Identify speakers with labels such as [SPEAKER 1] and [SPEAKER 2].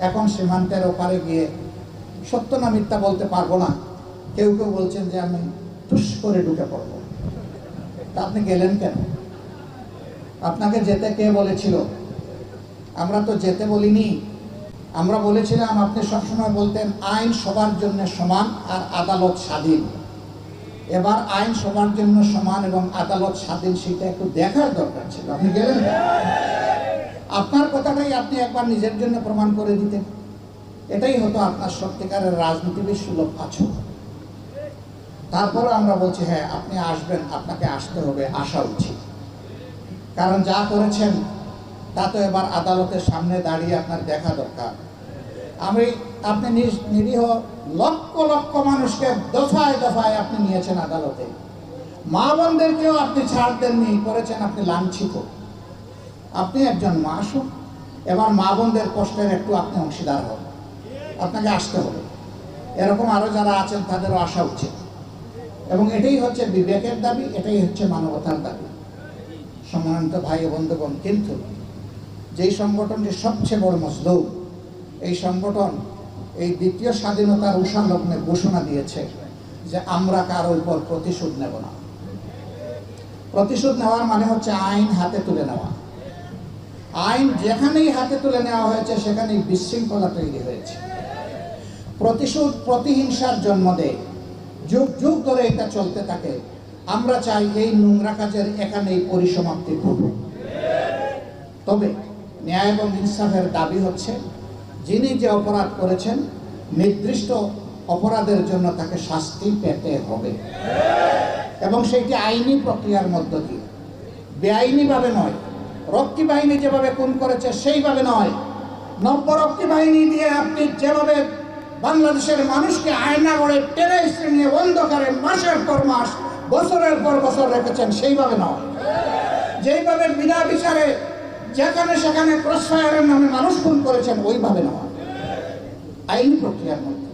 [SPEAKER 1] এখন সীমান্তের ওপারে গিয়ে সত্য না মিথ্যা বলতে পারব না। কেউ কেউ বলছেন যে আমি টুস করে ঢুকে পড়ব। তা আপনি গেলেন কেন? আপনাকে যেতে কে বলেছিল? আমরা তো যেতে বলিনি। আমরা বলেছিলাম, আপনি সবসময় বলতেন, আইন সবার জন্য সমান আর আদালত স্বাধীন। এবার আইন সবার জন্য সমান এবং আদালত স্বাধীন, সেটা একটু দেখার দরকার ছিল। আপনি গেলেন? আপনার কথাটাই আপনি একবার নিজের জন্য প্রমাণ করে দিতেন। এটাই হতো আপনার সত্যিকারের রাজনীতিবিদ সুলভ আচরণ তারপরে আমরা বলছি হ্যাঁ আপনি আসবেন, আপনাকে আসতে হবে, আসা উচিত। কারণ যা করেছেন, তা তো এবার আদালতের সামনে দাঁড়িয়ে আপনার দেখা দরকার। আমি, আপনি নিরীহ, লক্ষ লক্ষ মানুষকে দফায় দফায় আপনি নিয়েছেন আদালতে। মা বোনদেরকেও আপনি ছাড় দেননি, করেছেন আপনি লাঞ্ছিত। আপনি একজন মাসুম, এবার মা বোনদের কষ্টের একটু আপনি অংশীদার হন। আপনাকে আসতে হবে। এরকম আরও যারা আছেন, তাদেরও আসা উচিত। এবং এটাই হচ্ছে বিবেকের দাবি, এটাই হচ্ছে মানবতার দাবি। সম্মানিত ভাই বন্ধুগণ, কিন্তু যেই সংগঠনটি সবচেয়ে বড় মজলুম, এই সংগঠন এই দ্বিতীয় স্বাধীনতার উষা লগ্নে ঘোষণা দিয়েছে যে আমরা কারও উপর প্রতিশোধ নেব না। প্রতিশোধ নেওয়ার মানে হচ্ছে আইন হাতে তুলে নেওয়া। আইন যেখানেই হাতে তুলে নেওয়া হয়েছে, সেখানেই বিশৃঙ্খলা তৈরি হয়েছে। প্রতিশোধ, প্রতিহিংসার জন্ম দেয়। যুগ যুগ ধরে এটা চলতে থাকে। আমরা চাই এই নোংরা কাজের এখানেই পরিসমাপ্তি ঘটুক। তবে ন্যায় এবং ইনসাফের দাবি হচ্ছে, যিনি যে অপরাধ করেছেন, নির্দিষ্ট অপরাধের জন্য তাকে শাস্তি পেতে হবে। এবং সেইটি আইনি প্রক্রিয়ার মধ্য দিয়ে। বেআইনিভাবে নয় রক্ষী বাহিনী যেভাবে খুন করেছে, সেইভাবে নয়। নব্যরক্ষী বাহিনী দিয়ে আপনি যেভাবে বাংলাদেশের মানুষকে আয়না করে টেনে নিয়ে অন্ধকারে মাসের পর মাস, বছরের পর বছর রেখেছেন, সেইভাবে নয়। যেইভাবে বিনা বিচারে যেখানে সেখানে ক্রসফায়ারের নামে মানুষ খুন করেছেন, ওইভাবে নয়। আইনি প্রক্রিয়ার মধ্যে।